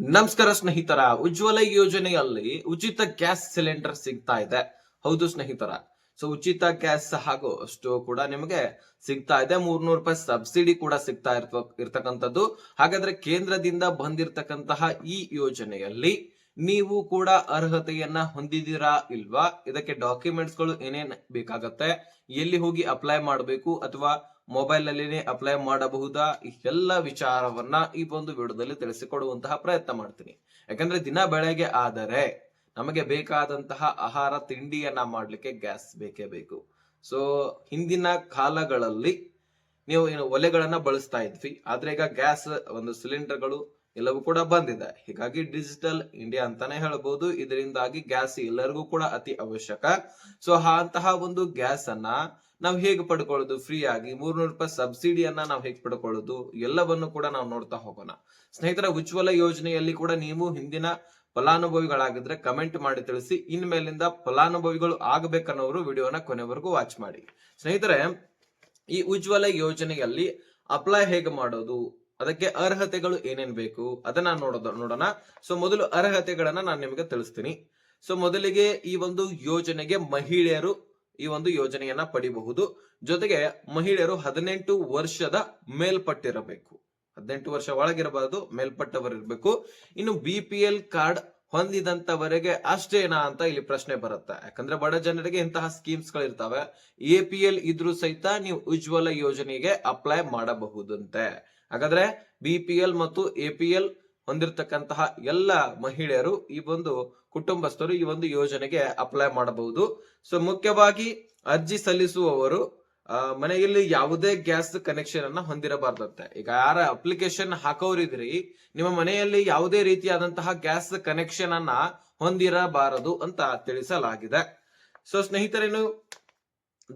ನಮಸ್ಕಾರ ಸ್ನೇಹಿತರ, ಉಜ್ವಲ ಯೋಜನೆಯಲ್ಲಿ ಉಚಿತ ಗ್ಯಾಸ್ ಸಿಲಿಂಡರ್ ಸಿಗ್ತಾ ಇದೆ. ಹೌದು ಸ್ನೇಹಿತರ, ಸೊ ಉಚಿತ ಗ್ಯಾಸ್ ಹಾಗೂ ಸ್ಟೋವ್ ಕೂಡ ನಿಮಗೆ ಸಿಗ್ತಾ ಇದೆ. ಮೂರ್ನೂರು ರೂಪಾಯಿ ಸಬ್ಸಿಡಿ ಕೂಡ ಸಿಗ್ತಾ ಇರ್ತ, ಇರ್ತಕ್ಕಂಥದ್ದು. ಹಾಗಾದ್ರೆ ಕೇಂದ್ರದಿಂದ ಬಂದಿರತಕ್ಕಂತಹ ಈ ಯೋಜನೆಯಲ್ಲಿ ನೀವು ಕೂಡ ಅರ್ಹತೆಯನ್ನ ಹೊಂದಿದ್ದೀರಾ ಇಲ್ವಾ? ಇದಕ್ಕೆ ಡಾಕ್ಯುಮೆಂಟ್ಸ್ಗಳು ಏನೇನ್ ಬೇಕಾಗತ್ತೆ? ಎಲ್ಲಿ ಹೋಗಿ ಅಪ್ಲೈ ಮಾಡಬೇಕು? ಅಥವಾ ಮೊಬೈಲ್ ಅಲ್ಲಿನೇ ಅಪ್ಲೈ ಮಾಡಬಹುದಾ? ಈ ಎಲ್ಲ ವಿಚಾರವನ್ನ ಈ ಒಂದು ವಿಡಿಯೋದಲ್ಲಿ ತಿಳಿಸಿಕೊಡುವಂತಹ ಪ್ರಯತ್ನ ಮಾಡ್ತೀನಿ. ಯಾಕಂದ್ರೆ ದಿನ ಬೆಳಗ್ಗೆ ಆದರೆ ನಮಗೆ ಬೇಕಾದಂತಹ ಆಹಾರ ತಿಂಡಿಯನ್ನ ಮಾಡಲಿಕ್ಕೆ ಗ್ಯಾಸ್ ಬೇಕೇ ಬೇಕು. ಸೊ ಹಿಂದಿನ ಕಾಲಗಳಲ್ಲಿ ನೀವು ಏನು ಒಲೆಗಳನ್ನ ಬಳಸ್ತಾ ಇದ್ವಿ. ಆದ್ರೆ ಈಗ ಗ್ಯಾಸ್ ಒಂದು ಸಿಲಿಂಡರ್ಗಳು ಎಲ್ಲವೂ ಕೂಡ ಬಂದಿದೆ. ಹೀಗಾಗಿ ಡಿಜಿಟಲ್ ಇಂಡಿಯಾ ಅಂತಾನೆ ಹೇಳ್ಬೋದು. ಇದರಿಂದಾಗಿ ಗ್ಯಾಸ್ ಎಲ್ಲರಿಗೂ ಕೂಡ ಅತಿ ಅವಶ್ಯಕ. ಸೊ ಅಂತಹ ಒಂದು ಗ್ಯಾಸ್ ಅನ್ನ ನಾವು ಹೇಗೆ ಪಡ್ಕೊಳ್ಳೋದು? ಫ್ರೀ ಆಗಿ ಮೂರ್ನೂರು ರೂಪಾಯಿ ಸಬ್ಸಿಡಿಯನ್ನ ನಾವು ಹೇಗೆ ಪಡ್ಕೊಳ್ಳೋದು? ಎಲ್ಲವನ್ನು ಕೂಡ ನಾವು ನೋಡ್ತಾ ಹೋಗೋಣ. ಸ್ನೇಹಿತರ, ಉಜ್ವಲ ಯೋಜನೆಯಲ್ಲಿ ಕೂಡ ನೀವು ಹಿಂದಿನ ಫಲಾನುಭವಿಗಳಾಗಿದ್ರೆ ಕಮೆಂಟ್ ಮಾಡಿ ತಿಳಿಸಿ. ಇನ್ಮೇಲಿಂದ ಫಲಾನುಭವಿಗಳು ಆಗಬೇಕನ್ನೋರು ವಿಡಿಯೋನ ಕೊನೆವರೆಗೂ ವಾಚ್ ಮಾಡಿ. ಸ್ನೇಹಿತರೆ, ಈ ಉಜ್ವಲ ಯೋಜನೆಯಲ್ಲಿ ಅಪ್ಲೈ ಹೇಗೆ ಮಾಡೋದು? ಅದಕ್ಕೆ ಅರ್ಹತೆಗಳು ಏನೇನ್ ಬೇಕು? ಅದನ್ನ ನೋಡೋದ, ನೋಡೋಣ. ಸೊ ಮೊದಲು ಅರ್ಹತೆಗಳನ್ನ ನಾನು ನಿಮಗೆ ತಿಳಿಸ್ತೀನಿ. ಸೊ ಮೊದಲಿಗೆ ಈ ಒಂದು ಯೋಜನೆಗೆ ಮಹಿಳೆಯರು ಈ ಒಂದು ಯೋಜನೆಯನ್ನ ಪಡಿಬಹುದು. ಜೊತೆಗೆ ಮಹಿಳೆಯರು ಹದಿನೆಂಟು ವರ್ಷದ ಮೇಲ್ಪಟ್ಟಿರಬೇಕು. ಹದಿನೆಂಟು ವರ್ಷ ಒಳಗಿರಬಾರದು ಮೇಲ್ಪಟ್ಟವರಿರ್ಬೇಕು ಇನ್ನು ಬಿ ಪಿ ಎಲ್ ಕಾರ್ಡ್ ಹೊಂದಿದಂತವರೆಗೆ ಅಷ್ಟೇನಾ ಅಂತ ಇಲ್ಲಿ ಪ್ರಶ್ನೆ ಬರುತ್ತೆ. ಯಾಕಂದ್ರೆ ಬಡ ಜನರಿಗೆ ಇಂತಹ ಸ್ಕೀಮ್ಸ್ ಗಳಿರ್ತಾವೆ. ಎ ಪಿ ಎಲ್ ಇದ್ರೂ ಸಹಿತ ನೀವು ಉಜ್ವಲ ಯೋಜನೆಗೆ ಅಪ್ಲೈ ಮಾಡಬಹುದಂತೆ. ಹಾಗಾದ್ರೆ ಬಿ ಪಿ ಎಲ್ ಮತ್ತು ಎ ಪಿ ಎಲ್ ಹೊಂದಿರತಕ್ಕಂತಹ ಎಲ್ಲ ಮಹಿಳೆಯರು ಈ ಒಂದು ಕುಟುಂಬಸ್ಥರು ಈ ಒಂದು ಯೋಜನೆಗೆ ಅಪ್ಲೈ ಮಾಡಬಹುದು. ಸೊ ಮುಖ್ಯವಾಗಿ ಅರ್ಜಿ ಸಲ್ಲಿಸುವವರು ಮನೆಯಲ್ಲಿ ಯಾವುದೇ ಗ್ಯಾಸ್ ಕನೆಕ್ಷನ್ ಅನ್ನ ಹೊಂದಿರಬಾರ್ದಂತೆ. ಈಗ ಯಾರ ಅಪ್ಲಿಕೇಶನ್ ಹಾಕೋರಿದ್ರಿ ನಿಮ್ಮ ಮನೆಯಲ್ಲಿ ಯಾವುದೇ ರೀತಿಯಾದಂತಹ ಗ್ಯಾಸ್ ಕನೆಕ್ಷನ್ ಅನ್ನ ಹೊಂದಿರಬಾರದು ಅಂತ ತಿಳಿಸಲಾಗಿದೆ. ಸೊ ಸ್ನೇಹಿತರೇನು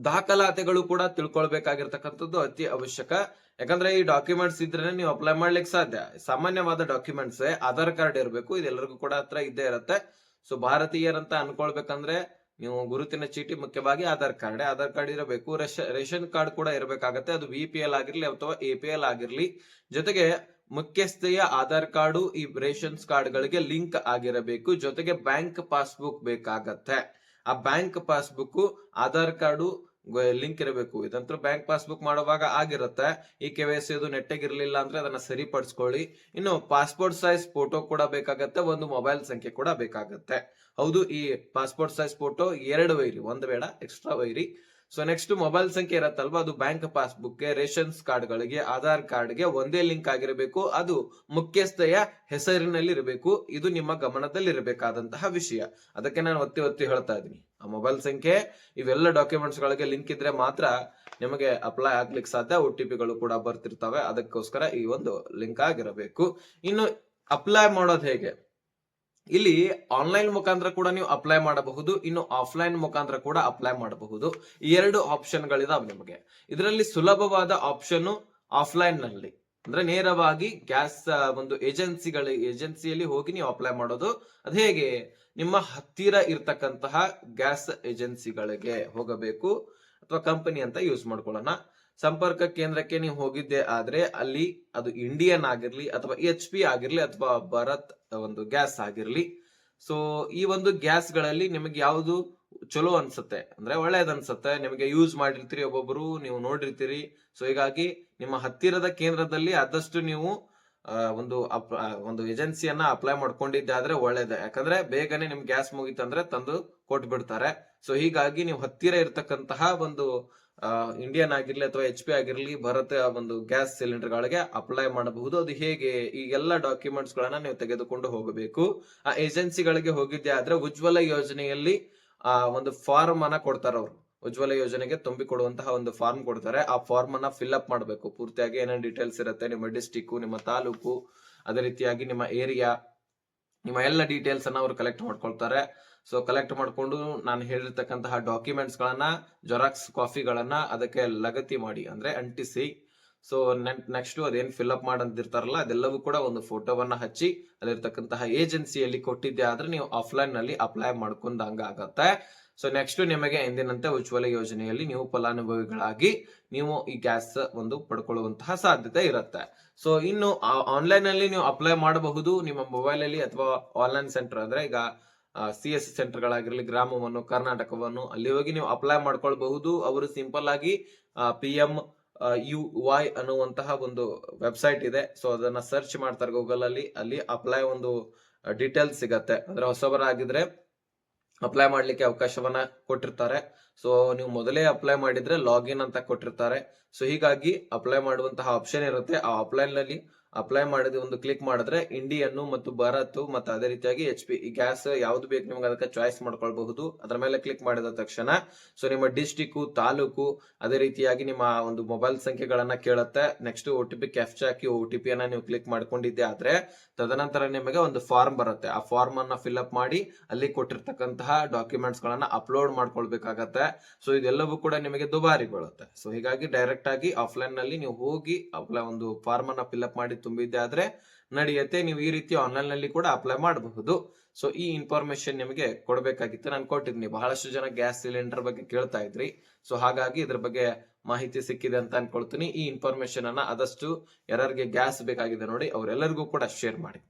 ದಾಖಲಾತಿಗಳು ಕೂಡ ತಿಳ್ಕೊಳ್ಬೇಕಾಗಿರ್ತಕ್ಕಂಥದ್ದು ಅತಿ ಅವಶ್ಯಕ. ಯಾಕಂದ್ರೆ ಈ ಡಾಕ್ಯುಮೆಂಟ್ಸ್ ಇದ್ರೆ ನೀವು ಅಪ್ಲೈ ಮಾಡ್ಲಿಕ್ಕೆ ಸಾಧ್ಯ. ಸಾಮಾನ್ಯವಾದ ಡಾಕ್ಯುಮೆಂಟ್ಸ್ ಆಧಾರ್ ಕಾರ್ಡ್ ಇರಬೇಕು ಇದೆಲ್ಲರಿಗೂ ಕೂಡ ಹತ್ರ ಇದ್ದೇ ಇರುತ್ತೆ. ಸೊ ಭಾರತೀಯರಂತ ಅನ್ಕೊಳ್ಬೇಕಂದ್ರೆ ನೀವು ಗುರುತಿನ ಚೀಟಿ, ಮುಖ್ಯವಾಗಿ ಆಧಾರ್ ಕಾರ್ಡ್. ಆಧಾರ್ ಕಾರ್ಡ್ ಇರಬೇಕು, ರೇಷ- ರೇಷನ್ ಕಾರ್ಡ್ ಕೂಡ ಇರಬೇಕಾಗತ್ತೆ. ಅದು ಬಿ ಪಿ ಎಲ್ ಆಗಿರ್ಲಿ ಅಥವಾ ಎ ಪಿ ಎಲ್ ಆಗಿರ್ಲಿ. ಜೊತೆಗೆ ಮುಖ್ಯಸ್ಥೆಯ ಆಧಾರ್ ಕಾರ್ಡು, ಈ ರೇಷನ್ಸ್ ಕಾರ್ಡ್ಗಳಿಗೆ ಲಿಂಕ್ ಆಗಿರಬೇಕು. ಜೊತೆಗೆ ಬ್ಯಾಂಕ್ ಪಾಸ್ಬುಕ್ ಬೇಕಾಗತ್ತೆ. ಆ bank passbook, Aadhaar card link ಇರಬೇಕು. ಇದಂತೂ ಬ್ಯಾಂಕ್ ಪಾಸ್ಬುಕ್ ಮಾಡುವಾಗ ಆಗಿರುತ್ತೆ. ಈ ಕೆ ವೈ ಸಿ ಅದು ನೆಟ್ಟಾಗಿರ್ಲಿಲ್ಲ ಅಂದ್ರೆ ಅದನ್ನ ಸರಿಪಡಿಸ್ಕೊಳ್ಳಿ. ಇನ್ನು ಪಾಸ್ಪೋರ್ಟ್ ಸೈಜ್ ಫೋಟೋ ಕೂಡ ಬೇಕಾಗತ್ತೆ. ಒಂದು ಮೊಬೈಲ್ ಸಂಖ್ಯೆ ಕೂಡ ಬೇಕಾಗತ್ತೆ. ಹೌದು, ಈ ಪಾಸ್ಪೋರ್ಟ್ ಸೈಜ್ ಫೋಟೋ ಎರಡು ವೈರಿ. ಒಂದು ಬೇಡ, ಎಕ್ಸ್ಟ್ರಾ ವೈರಿ. ಸೊ ನೆಕ್ಸ್ಟ್ ಮೊಬೈಲ್ ಸಂಖ್ಯೆ ಇರತ್ತಲ್ವಾ? ಅದು ಬ್ಯಾಂಕ್ ಪಾಸ್ಬುಕ್ ರೇಷನ್ಸ್ ಕಾರ್ಡ್ ಗಳಿಗೆ ಆಧಾರ್ ಕಾರ್ಡ್ಗೆ ಒಂದೇ ಲಿಂಕ್ ಆಗಿರಬೇಕು. ಅದು ಮುಖ್ಯಸ್ಥೆಯ ಹೆಸರಿನಲ್ಲಿ ಇರಬೇಕು ಇದು ನಿಮ್ಮ ಗಮನದಲ್ಲಿ ಇರಬೇಕಾದಂತಹ ವಿಷಯ. ಅದಕ್ಕೆ ನಾನು ಒತ್ತಿ ಒತ್ತಿ ಹೇಳ್ತಾ ಇದ್ದೀನಿ. ಆ ಮೊಬೈಲ್ ಸಂಖ್ಯೆ, ಇವೆಲ್ಲ ಡಾಕ್ಯುಮೆಂಟ್ಸ್ ಗಳಿಗೆ ಲಿಂಕ್ ಇದ್ರೆ ಮಾತ್ರ ನಿಮಗೆ ಅಪ್ಲೈ ಆಗ್ಲಿಕ್ಕೆ ಸಾಧ್ಯ. ಒ ಟಿ ಪಿಗಳು ಕೂಡ ಬರ್ತಿರ್ತವೆ. ಅದಕ್ಕೋಸ್ಕರ ಈ ಒಂದು ಲಿಂಕ್ ಆಗಿರಬೇಕು. ಇನ್ನು ಅಪ್ಲೈ ಮಾಡೋದು ಹೇಗೆ? ಇಲ್ಲಿ ಆನ್ಲೈನ್ ಮುಖಾಂತರ ಕೂಡ ನೀವು ಅಪ್ಲೈ ಮಾಡಬಹುದು, ಇನ್ನು ಆಫ್ಲೈನ್ ಮುಖಾಂತರ ಕೂಡ ಅಪ್ಲೈ ಮಾಡಬಹುದು. ಈ ಎರಡು ಆಪ್ಷನ್ ಗಳಿದಾವೆ ನಿಮಗೆ. ಇದರಲ್ಲಿ ಸುಲಭವಾದ ಆಪ್ಷನ್ ಆಫ್ಲೈನ್ನಲ್ಲಿ. ಅಂದ್ರೆ ನೇರವಾಗಿ ಗ್ಯಾಸ್ ಒಂದು ಏಜೆನ್ಸಿಗಳ ಏಜೆನ್ಸಿಯಲ್ಲಿ ಹೋಗಿ ನೀವು ಅಪ್ಲೈ ಮಾಡೋದು. ಅದು ಹೇಗೆ? ನಿಮ್ಮ ಹತ್ತಿರ ಇರ್ತಕ್ಕಂತಹ ಗ್ಯಾಸ್ ಏಜೆನ್ಸಿಗಳಿಗೆ ಹೋಗಬೇಕು, ಅಥವಾ ಕಂಪನಿ ಅಂತ ಯೂಸ್ ಮಾಡ್ಕೊಳ್ಳೋಣ. ಸಂಪರ್ಕ ಕೇಂದ್ರಕ್ಕೆ ನೀವು ಹೋಗಿದ್ದೆ ಆದ್ರೆ ಅಲ್ಲಿ ಅದು ಇಂಡಿಯನ್ ಆಗಿರ್ಲಿ ಅಥವಾ ಎಚ್ ಪಿ ಆಗಿರ್ಲಿ ಅಥವಾ ಭಾರತ್ ಒಂದು ಗ್ಯಾಸ್ ಆಗಿರ್ಲಿ. ಸೊ ಈ ಒಂದು ಗ್ಯಾಸ್ಗಳಲ್ಲಿ ನಿಮಗೆ ಯಾವುದು ಚಲೋ ಅನ್ಸುತ್ತೆ? ಅಂದ್ರೆ ಒಳ್ಳೇದ್ ಅನ್ಸುತ್ತೆ ನಿಮಗೆ ಯೂಸ್ ಮಾಡಿರ್ತೀರಿ ಒಬ್ಬೊಬ್ರು, ನೀವು ನೋಡಿರ್ತೀರಿ. ಸೊ ಹೀಗಾಗಿ ನಿಮ್ಮ ಹತ್ತಿರದ ಕೇಂದ್ರದಲ್ಲಿ ಆದಷ್ಟು ನೀವು ಒಂದು ಒಂದು ಏಜೆನ್ಸಿಯನ್ನ ಅಪ್ಲೈ ಮಾಡ್ಕೊಂಡಿದ್ದೆ ಆದ್ರೆ ಒಳ್ಳೇದೆ. ಯಾಕಂದ್ರೆ ಬೇಗನೆ ನಿಮ್ ಗ್ಯಾಸ್ ಮುಗಿತಂದ್ರೆ ತಂದು ಕೊಟ್ಬಿಡ್ತಾರೆ. ಸೊ ಹೀಗಾಗಿ ನೀವು ಹತ್ತಿರ ಇರ್ತಕ್ಕಂತಹ ಒಂದು ಇಂಡಿಯನ್ ಆಗಿರ್ಲಿ ಅಥವಾ ಎಚ್ ಪಿ ಆಗಿರ್ಲಿ ಭಾರತ ಒಂದು ಗ್ಯಾಸ್ ಸಿಲಿಂಡರ್ ಗಳಿಗೆ ಅಪ್ಲೈ ಮಾಡಬಹುದು. ಅದು ಹೇಗೆ? ಈ ಎಲ್ಲ ಡಾಕ್ಯುಮೆಂಟ್ಸ್ ಗಳನ್ನ ನೀವು ತೆಗೆದುಕೊಂಡು ಹೋಗಬೇಕು. ಆ ಏಜೆನ್ಸಿಗಳಿಗೆ ಹೋಗಿದ್ದೆ ಆದ್ರೆ ಉಜ್ವಲ ಯೋಜನೆಯಲ್ಲಿ, ಆ, ಒಂದು ಫಾರ್ಮ್ ಅನ್ನ ಕೊಡ್ತಾರೆ ಅವರು. ಉಜ್ವಲ ಯೋಜನೆಗೆ ತುಂಬಿ ಕೊಡುವಂತಹ ಒಂದು ಫಾರ್ಮ್ ಕೊಡ್ತಾರೆ. ಆ ಫಾರ್ಮ್ ಅನ್ನ ಫಿಲ್ ಅಪ್ ಮಾಡಬೇಕು. ಪೂರ್ತಿಯಾಗಿ ಏನೇನು ಡೀಟೇಲ್ಸ್ ಇರುತ್ತೆ? ನಿಮ್ಮ ಡಿಸ್ಟಿಕ್ ನಿಮ್ಮ ತಾಲೂಕು, ಅದೇ ರೀತಿಯಾಗಿ ನಿಮ್ಮ ಏರಿಯಾ ನಿಮ್ಮ ಎಲ್ಲ ಡೀಟೇಲ್ಸ್ ಅನ್ನ ಅವರು ಕಲೆಕ್ಟ್ ಮಾಡ್ಕೊಳ್ತಾರೆ. ಸೊ ಕಲೆಕ್ಟ್ ಮಾಡಿಕೊಂಡು ನಾನು ಹೇಳಿರ್ತಕ್ಕಂತಹ ಡಾಕ್ಯುಮೆಂಟ್ಸ್ ಗಳನ್ನ ಜೆರಾಕ್ಸ್ ಕಾಫಿಗಳನ್ನ ಅದಕ್ಕೆ ಲಗತಿ ಮಾಡಿ ಅಂದ್ರೆ ಅಂಟಿಸಿ. ಸೊ ನೆಕ್ಸ್ಟ್ ಅದೇನ್ ಫಿಲ್ ಅಪ್ ಮಾಡಂತಿರ್ತಾರಲ್ಲ ಅದೆಲ್ಲವೂ ಕೂಡ ಒಂದು ಫೋಟೋವನ್ನ ಹಚ್ಚಿ, ಅಲ್ಲಿರ್ತಕ್ಕಂತಹ ಏಜೆನ್ಸಿಯಲ್ಲಿ ಕೊಟ್ಟಿದ್ದೆ ಆದ್ರೆ ನೀವು ಆಫ್ಲೈನ್ನಲ್ಲಿ ಅಪ್ಲೈ ಮಾಡ್ಕೊಂಡಂಗ ಆಗತ್ತೆ ಸೊ ನೆಕ್ಸ್ಟ್ ನಿಮಗೆ ಎಂದಿನಂತೆ ಉಜ್ವಲ ಯೋಜನೆಯಲ್ಲಿ ನೀವು ಫಲಾನುಭವಿಗಳಾಗಿ ನೀವು ಈ ಗ್ಯಾಸ್ ಒಂದು ಪಡ್ಕೊಳ್ಳುವಂತಹ ಸಾಧ್ಯತೆ ಇರುತ್ತೆ. ಸೊ ಇನ್ನು ಆನ್ಲೈನ್ ಅಲ್ಲಿ ನೀವು ಅಪ್ಲೈ ಮಾಡಬಹುದು. ನಿಮ್ಮ ಮೊಬೈಲ್ ಅಲ್ಲಿ ಅಥವಾ ಆನ್ಲೈನ್ ಸೆಂಟರ್ ಅಂದ್ರೆ ಈಗ ಸಿ ಎಸ್ ಸೆಂಟರ್ ಗಳಾಗಿರಲಿ, ಗ್ರಾಮವನ್ನು, ಕರ್ನಾಟಕವನ್ನು ಅಲ್ಲಿ ಹೋಗಿ ನೀವು ಅಪ್ಲೈ ಮಾಡ್ಕೊಳ್ಬಹುದು. ಅವರು ಸಿಂಪಲ್ ಆಗಿ ಪಿ ಎಂ ಯು ವೈ ಅನ್ನುವಂತಹ ಒಂದು ವೆಬ್ಸೈಟ್ ಇದೆ. ಸೊ ಅದನ್ನ ಸರ್ಚ್ ಮಾಡ್ತಾರೆ ಗೂಗಲ್ ಅಲ್ಲಿ. ಅಲ್ಲಿ ಅಪ್ಲೈ ಒಂದು ಡೀಟೇಲ್ಸ್ ಸಿಗತ್ತೆ. ಅಂದ್ರೆ ಹೊಸಬರಾಗಿದ್ರೆ ಅಪ್ಲೈ ಮಾಡ್ಲಿಕ್ಕೆ ಅವಕಾಶವನ್ನ ಕೊಟ್ಟಿರ್ತಾರೆ. ಸೊ ನೀವು ಮೊದಲೇ ಅಪ್ಲೈ ಮಾಡಿದ್ರೆ ಲಾಗಿನ್ ಅಂತ ಕೊಟ್ಟಿರ್ತಾರೆ. ಸೊ ಹೀಗಾಗಿ ಅಪ್ಲೈ ಮಾಡುವಂತಹ ಆಪ್ಷನ್ ಇರುತ್ತೆ. ಆ ಆಫ್ಲೈನ್ನಲ್ಲಿ ಅಪ್ಲೈ ಮಾಡಿದ ಒಂದು ಕ್ಲಿಕ್ ಮಾಡಿದ್ರೆ ಇಂಡಿಯನ್ನು ಮತ್ತು ಭಾರತ್ ಮತ್ತೆ ಅದೇ ರೀತಿಯಾಗಿ ಎಚ್ ಪಿ ಈ ಗ್ಯಾಸ್ ಯಾವ್ದು ಬೇಕು ನಿಮ್ಗೆ ಅದಕ್ಕೆ ಚಾಯ್ಸ್ ಮಾಡ್ಕೊಳ್ಬಹುದು. ಅದರ ಮೇಲೆ ಕ್ಲಿಕ್ ಮಾಡಿದ ತಕ್ಷಣ ಸೊ ನಿಮ್ಮ ಡಿಸ್ಟಿಕ್ ತಾಲೂಕು, ಅದೇ ರೀತಿಯಾಗಿ ನಿಮ್ಮ ಒಂದು ಮೊಬೈಲ್ ಸಂಖ್ಯೆಗಳನ್ನ ಕೇಳುತ್ತೆ. Next O T P captcha ಹಾಕಿ ಒ ಟಿ ಪಿ ಅನ್ನ ನೀವು ಕ್ಲಿಕ್ ಮಾಡ್ಕೊಂಡಿದ್ದೆ ಆದ್ರೆ, ತದನಂತರ ನಿಮಗೆ ಒಂದು ಫಾರ್ಮ್ ಬರುತ್ತೆ. ಆ ಫಾರ್ಮ್ ಅನ್ನ ಫಿಲ್ ಅಪ್ ಮಾಡಿ ಅಲ್ಲಿ ಕೊಟ್ಟಿರ್ತಕ್ಕಂತಹ ಡಾಕ್ಯುಮೆಂಟ್ಸ್ ಗಳನ್ನ ಅಪ್ಲೋಡ್ ಮಾಡ್ಕೊಳ್ಬೇಕಾಗತ್ತೆ. ಸೊ ಇದೆಲ್ಲವೂ ಕೂಡ ನಿಮಗೆ ದುಬಾರಿ ಬೀಳುತ್ತೆ. ಸೊ ಹೀಗಾಗಿ ಡೈರೆಕ್ಟ್ ಆಗಿ ಆಫ್ಲೈನ್ನಲ್ಲಿ ನೀವು ಹೋಗಿ ಒಂದು ಫಾರ್ಮ್ ಅನ್ನ ಫಿಲ್ ಅಪ್ ಮಾಡಿ ತುಂಬಿದ್ದೆ ಆದ್ರೆ ನಡೆಯುತ್ತೆ. ನೀವು ಈ ರೀತಿ ಆನ್ಲೈನ್ನಲ್ಲಿ ಕೂಡ ಅಪ್ಲೈ ಮಾಡಬಹುದು. ಸೊ ಈ ಇನ್ಫಾರ್ಮೇಶನ್ ನಿಮಗೆ ಕೊಡಬೇಕಾಗಿತ್ತು. ನಾನು ಕೊಟ್ಟಿದ್ದೀನಿ. ಬಹಳಷ್ಟು ಜನ ಗ್ಯಾಸ್ ಸಿಲಿಂಡರ್ ಬಗ್ಗೆ ಕೇಳ್ತಾ ಇದ್ರಿ. ಸೊ ಹಾಗಾಗಿ ಇದ್ರ ಬಗ್ಗೆ ಮಾಹಿತಿ ಸಿಕ್ಕಿದೆ ಅಂತ ಅನ್ಕೊಳ್ತೀನಿ. ಈ ಇನ್ಫಾರ್ಮೇಶನ್ ಅನ್ನ ಆದಷ್ಟು ಯಾರಿಗೆ ಗ್ಯಾಸ್ ಬೇಕಾಗಿದೆ ನೋಡಿ, ಅವರೆಲ್ಲರಿಗೂ ಕೂಡ ಶೇರ್ ಮಾಡಿ.